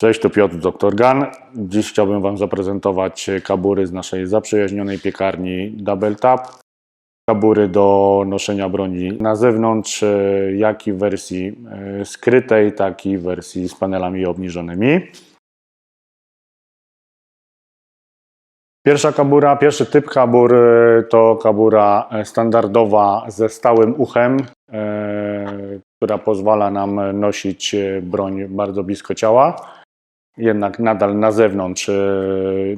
Cześć, tu Piotr, Dr. Gun. Dziś chciałbym Wam zaprezentować kabury z naszej zaprzyjaźnionej piekarni Double Tap. Kabury do noszenia broni na zewnątrz, jak i w wersji e, skrytej, tak i w wersji z panelami obniżonymi. Pierwsza kabura, pierwszy typ kabur e, to kabura e, standardowa ze stałym uchem, która pozwala nam nosić broń bardzo blisko ciała, jednak nadal na zewnątrz e,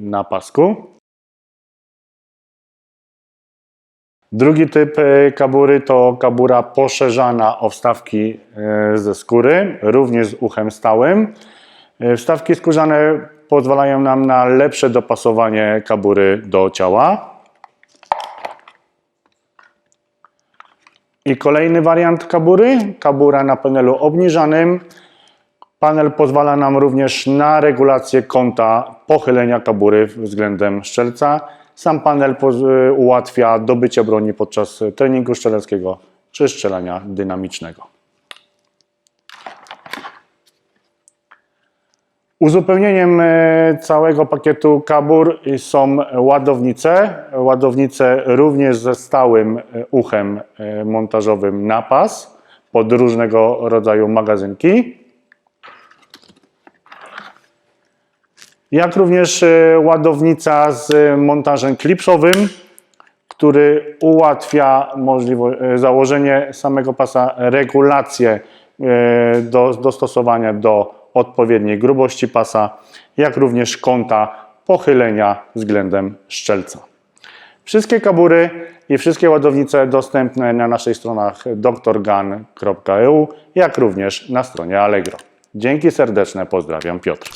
na pasku. Drugi typ e, kabury to kabura poszerzana o wstawki e, ze skóry, również z uchem stałym. Wstawki skórzane pozwalają nam na lepsze dopasowanie kabury do ciała. I kolejny wariant kabury, kabura na panelu obniżanym. Panel pozwala nam również na regulację kąta pochylenia kabury względem szczelca. Sam panel poz- ułatwia dobycie broni podczas treningu strzeleckiego czy strzelania dynamicznego. Uzupełnieniem e, całego pakietu kabur są ładownice. Ładownice również ze stałym e, uchem montażowym na pas pod różnego rodzaju magazynki. Jak również e, ładownica z montażem klipsowym, który ułatwia możliwość, e, założenie samego pasa, regulację e, do dostosowania do odpowiedniej grubości pasa, jak również kąta pochylenia względem szczelca. Wszystkie kabury i wszystkie ładownice dostępne na naszych stronach drgun.eu, jak również na stronie Allegro. Dzięki serdeczne, pozdrawiam Piotr.